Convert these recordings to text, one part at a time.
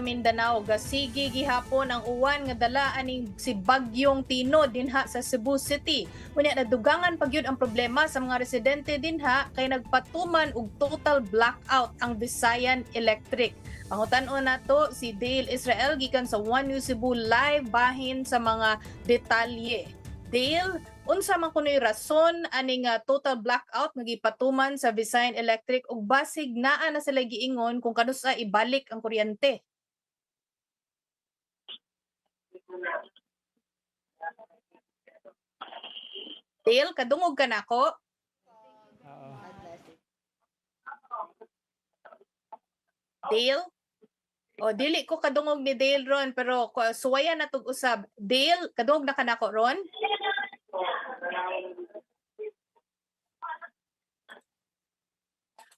sa Mindanao gasigi gihapon ang uwan nga dala aning si Bagyong Tino dinha sa Cebu City. Unya nadugangan pagyud ang problema sa mga residente dinha kay nagpatuman og total blackout ang Visayan Electric. Pangutan-on nato si Dale Israel gikan sa One News Cebu live bahin sa mga detalye. Dale, unsa man kunoy rason aning uh, total blackout nga gipatuman sa Visayan Electric ug basig naa na sila giingon kung kanusa ibalik ang kuryente. Dale, kadungog ka na ako. Oo. Dale? O dili ko kadungog ni Dale ron pero ko- suwaya na tug usab. Dale, kadungog na kanako ron?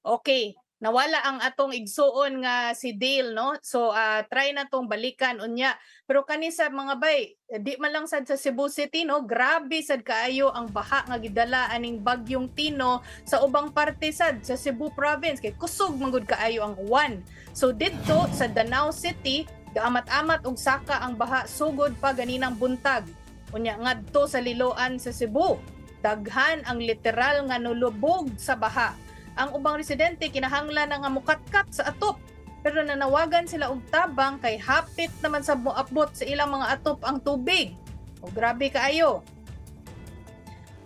Okay, nawala ang atong igsuon nga si Dale no. So ah, try na tong balikan unya. Pero kani sa mga bay, di man lang sad sa Cebu City no, grabe sad kaayo ang baha nga gidala aning bagyong Tino sa ubang parte sad sa Cebu province kay kusog manggod kaayo ang uwan. So didto sa Danau City, gaamat-amat og saka ang baha sugod pa ganinang buntag. Unya ngadto sa Liloan sa Cebu, daghan ang literal nga nulubog sa baha. Ang ubang residente kinahanglan na nga mukatkat sa atop. Pero nanawagan sila og tabang kay hapit naman sa moabot sa ilang mga atop ang tubig. O grabe kaayo.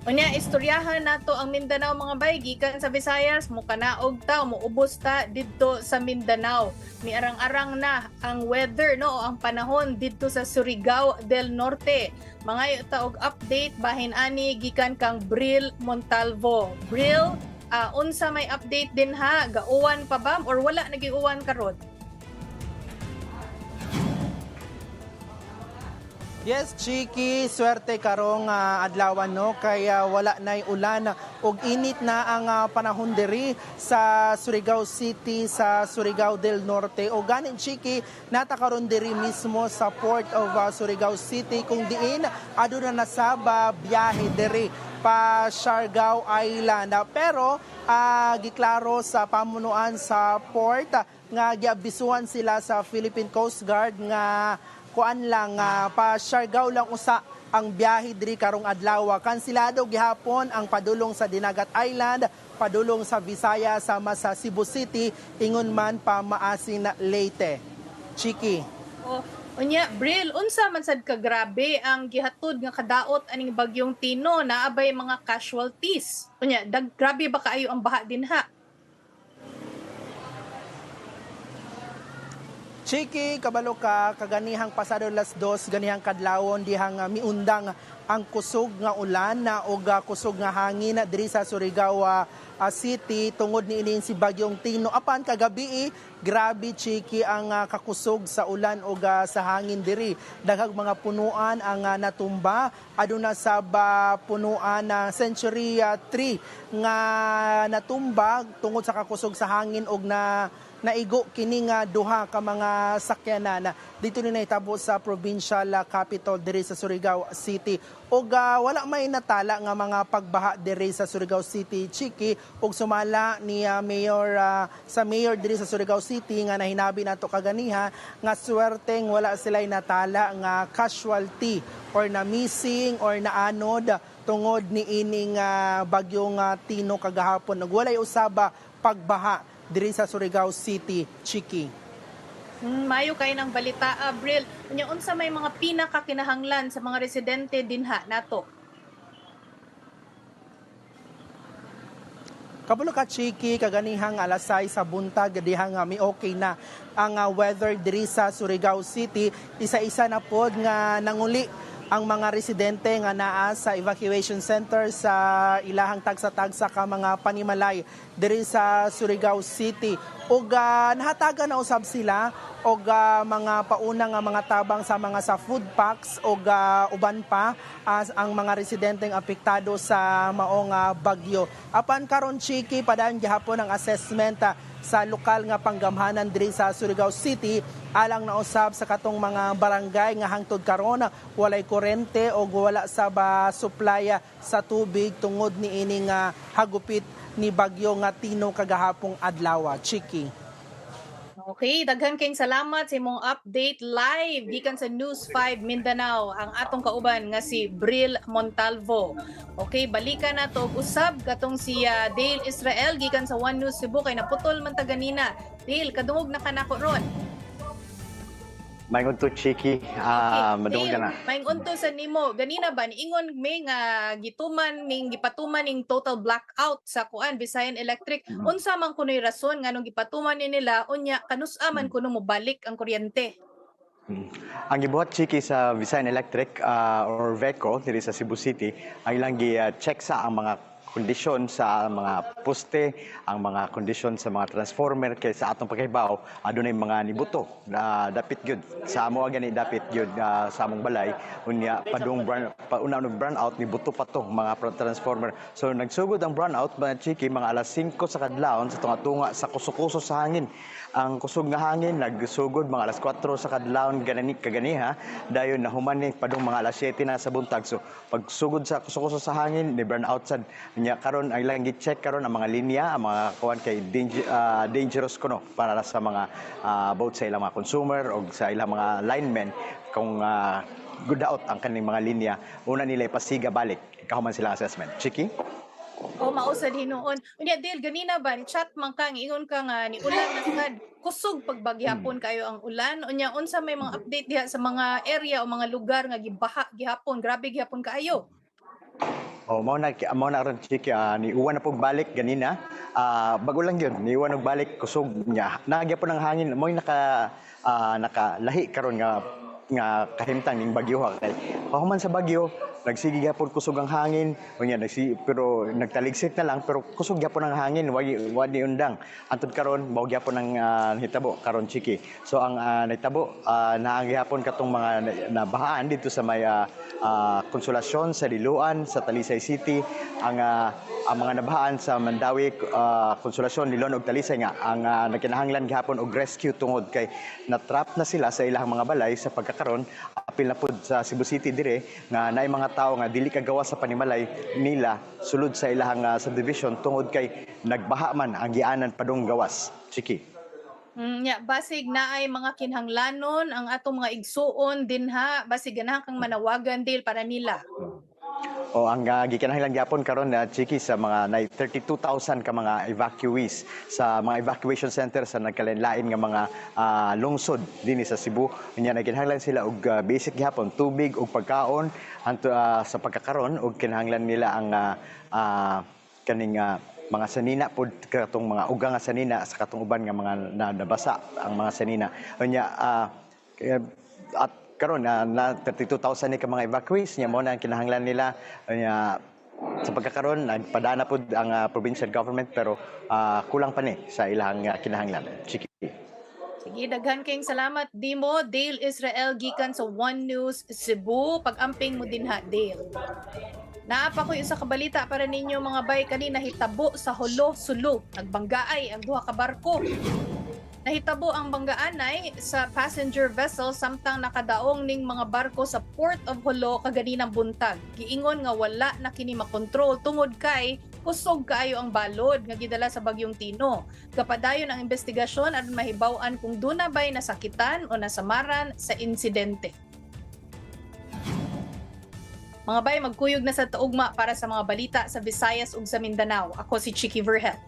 Unya istoryahan nato ang Mindanao mga bay gikan sa Visayas mo kanaog ta moubos ta didto sa Mindanao. Miarang-arang na ang weather no o ang panahon didto sa Surigao del Norte. Mga ta og update bahin ani gikan kang Bril Montalvo. Bril, ah, unsa may update din ha? Gauwan pa ba? Or wala nagiuwan karon? Yes, Chiki, swerte karong uh, adlawan no? Kaya wala nay ulan. Ug init na ang ah, panahon diri sa Surigao City sa Surigao del Norte. O ganin Chiki nata karon diri mismo sa Port of ah, Surigao City. Kung diin aduna na nasaba biyahe diri pa Siargao Island. Pero ah, giklaro sa pamunuan sa port nga giabisuhan sila sa Philippine Coast Guard nga kuan lang nga pa Siargao lang usa ang biyahe diri karong adlaw. Kansilado gihapon ang padulong sa Dinagat Island padulong sa Visaya sama sa Cebu City ingon man pa maasin na Leyte. Chiki. O, unya, Bril, unsa man sad ka grabe ang gihatod nga kadaot aning bagyong Tino naabay mga casualties. Unya, dag grabe ba kaayo ang baha din Chiki, kabalo ka, kaganihang pasado las dos, ganihang kadlawon, dihang uh, miundang ang kusog nga ulan na og uh, kusog nga hangin na diri sa Surigao uh, uh, City tungod ni inin si Bagyong Tino. Apan kagabi, eh, grabe Chiki ang uh, kakusog sa ulan og uh, sa hangin diri. Daghang mga punuan ang uh, natumba aduna sa ba punuan na Century uh, 3 nga natumba tungod sa kakusog sa hangin og na naigo kini nga duha ka mga sakyanan dito ni nahitabo sa provincial capital diri sa Surigao City. Ug uh, wala may natala nga mga pagbaha diri sa Surigao City Chiki ug sumala ni uh, mayor uh, sa mayor diri sa Surigao City nga nahinabi nato kaganiha nga swerteng wala sila'y natala nga casualty or na missing or na anod tungod ni ining uh, bagyong uh, Tino kagahapon. Ug walay usaba pagbaha diri sa Surigao City, Chiki. Hmm, mayo kay ng balita, Abril. Unya, unsa may mga pinakakinahanglan sa mga residente dinha nato? Kabulo ka Chiki, kaganihang alasay sa buntag, dihang nga mi okay na ang uh, weather diri sa Surigao City. Isa-isa na pod nga nanguli ang mga residente nga naa sa evacuation center sa ilahang tagsa-tagsa ka mga panimalay diri sa Surigao City. Ug uh, nahatagan na usab sila og uh, mga pauna nga mga tabang sa mga sa food packs og uh, uban pa as ang mga residenteng apektado sa maong uh, bagyo. Apan karon chiki padaan gihapon ang assessment uh, sa lokal nga panggamhanan diri sa Surigao City alang na usab sa katong mga barangay nga hangtod karon walay kurente o wala sa ba supply sa tubig tungod ni ining uh, hagupit ni bagyo nga Tino kagahapong adlaw, Chiki. Okay, daghan kayong salamat sa imong update live gikan sa News 5 Mindanao ang atong kauban nga si Bril Montalvo. Okay, balikan na to usab katong si ah, Dale Israel gikan sa One News Cebu kay naputol man ta ganina. Dale, kadungog na kanako ron. Maingod to Chiki, ah madungog ka na. Maing unto sa nimo, ganina ba niingon may nga gituman ning gipatuman ning total blackout sa kuan Visayan Electric. Mhm. Unsa man kunoy rason nganong gipatuman ni nila unya kanus-a man Mhm. kuno mo balik ang kuryente. Mm. Ang gibuhat Chiki sa Visayan Electric ah, or VECO diri sa Cebu City, ang ilang gi-check sa ang mga kondisyon sa mga poste, ang mga kondisyon sa mga transformer kay sa atong paghibaw, adunay mga nibuto na dapit gyud sa amo gani dapit gyud ah, sa among balay unya padung burn pauna og burn out nibuto pa to mga transformer. So nagsugod ang burn out mga chiki mga alas 5 sa kadlawon sa tunga-tunga sa kusukuso sa hangin. Ang kusog nga hangin nagsugod mga alas 4 sa kadlawon ganani kaganiha dayon nahuman ni padung mga alas 7 na sa buntag. So pagsugod sa kusukuso sa hangin ni burn out sad nya karon ang ilang gi-check karon ang mga linya ang mga kuan kay danger, ah, dangerous kuno para sa mga ah, both sa ilang mga consumer o sa ilang mga linemen kung uh, good out ang kaning mga linya. Una nila ipasiga balik. Ikahuman silang assessment. Chiki? O mausad hinuon. Unya Dale ganina ba ni chat man ingon ka nga ni ulan na sad kusog pag bagyapon kayo ang ulan. Unya unsa may mga update diha sa mga area o mga lugar nga gibaha gihapon, grabe gihapon kaayo. Oh, mao na mao na ron chiki ah, ni uwan na pog balik ganina. Ah, bago lang yun, ni uwan og balik kusog niya. Nagya po ng hangin, mo naka ah, nakalahi karon nga nga kahimtang ning bagyo ha kay kahuman sa bagyo nagsige gyapon kusog ang hangin. Unya nagsi pero nagtaligsit na lang pero kusog gyapon ang hangin wagi wadi undang. Antud karon mao gyapon ang ah, hitabo karon chiki. So ang uh, nahitabo uh, naang gyapon katong mga na- nabahaan dito sa may ah, ah, konsolasyon sa Diluan sa Talisay City. Ang ah, ang mga nabahaan sa Mandawi ah, konsolasyon Dilon ug Talisay nga ang ah, nagkinahanglan gihapon og rescue tungod kay natrap na sila sa ilang mga balay sa pagkakaron apil na pud sa Cebu City dire nga naay mga tao nga dili kagawa sa panimalay nila sulod sa ilang ah, subdivision tungod kay nagbaha man ang gianan padung gawas chiki Mm, nya basig na ay mga kinhanglanon ang atong mga igsuon dinha basig ganahan kang manawagan Dale para nila. O ang uh, gikinahanglan gyapon karon na chiki sa mga na 32,000 ka mga evacuees sa mga evacuation center sa nagkalain-lain nga mga ah, lungsod dinhi sa Cebu. Unya nagkinahanglan sila og ah, basic gyapon tubig ug pagkaon hanto ah, sa pagkakaron ug kinahanglan nila ang ah, ah, kaning ah, mga sanina pod katong mga ugang nga sanina sa katong uban nga mga na, nabasa ang mga sanina. Unya ah, kaya- at karon na, na 32,000 ni ka mga evacuees nya mo na ang kinahanglan nila nya sa pagkakaroon nagpadana pod ang ah, provincial government pero ah, kulang pa ni sa ilang ah, kinahanglan. Chiki. Sige, daghan kayong salamat Dimo, Dale Israel gikan sa One News Cebu. Pag-amping mo din ha, Dale. Naapa ko isa kabalita para ninyo mga bay kanina hitabo sa Holo, Sulu. Nagbanggaay ang duha ka barko. Nahitabo ang banggaanay sa passenger vessel samtang nakadaong ning mga barko sa Port of Holo kaganinang buntag. Giingon nga wala na kini makontrol tungod kay kusog kaayo ang balod nga gidala sa bagyong Tino. Kapadayon ang investigasyon at mahibaw-an kung duna ba'y nasakitan o nasamaran sa insidente. Mga bay, magkuyog na sa taugma para sa mga balita sa Visayas ug sa Mindanao. Ako si Chiki Verhet.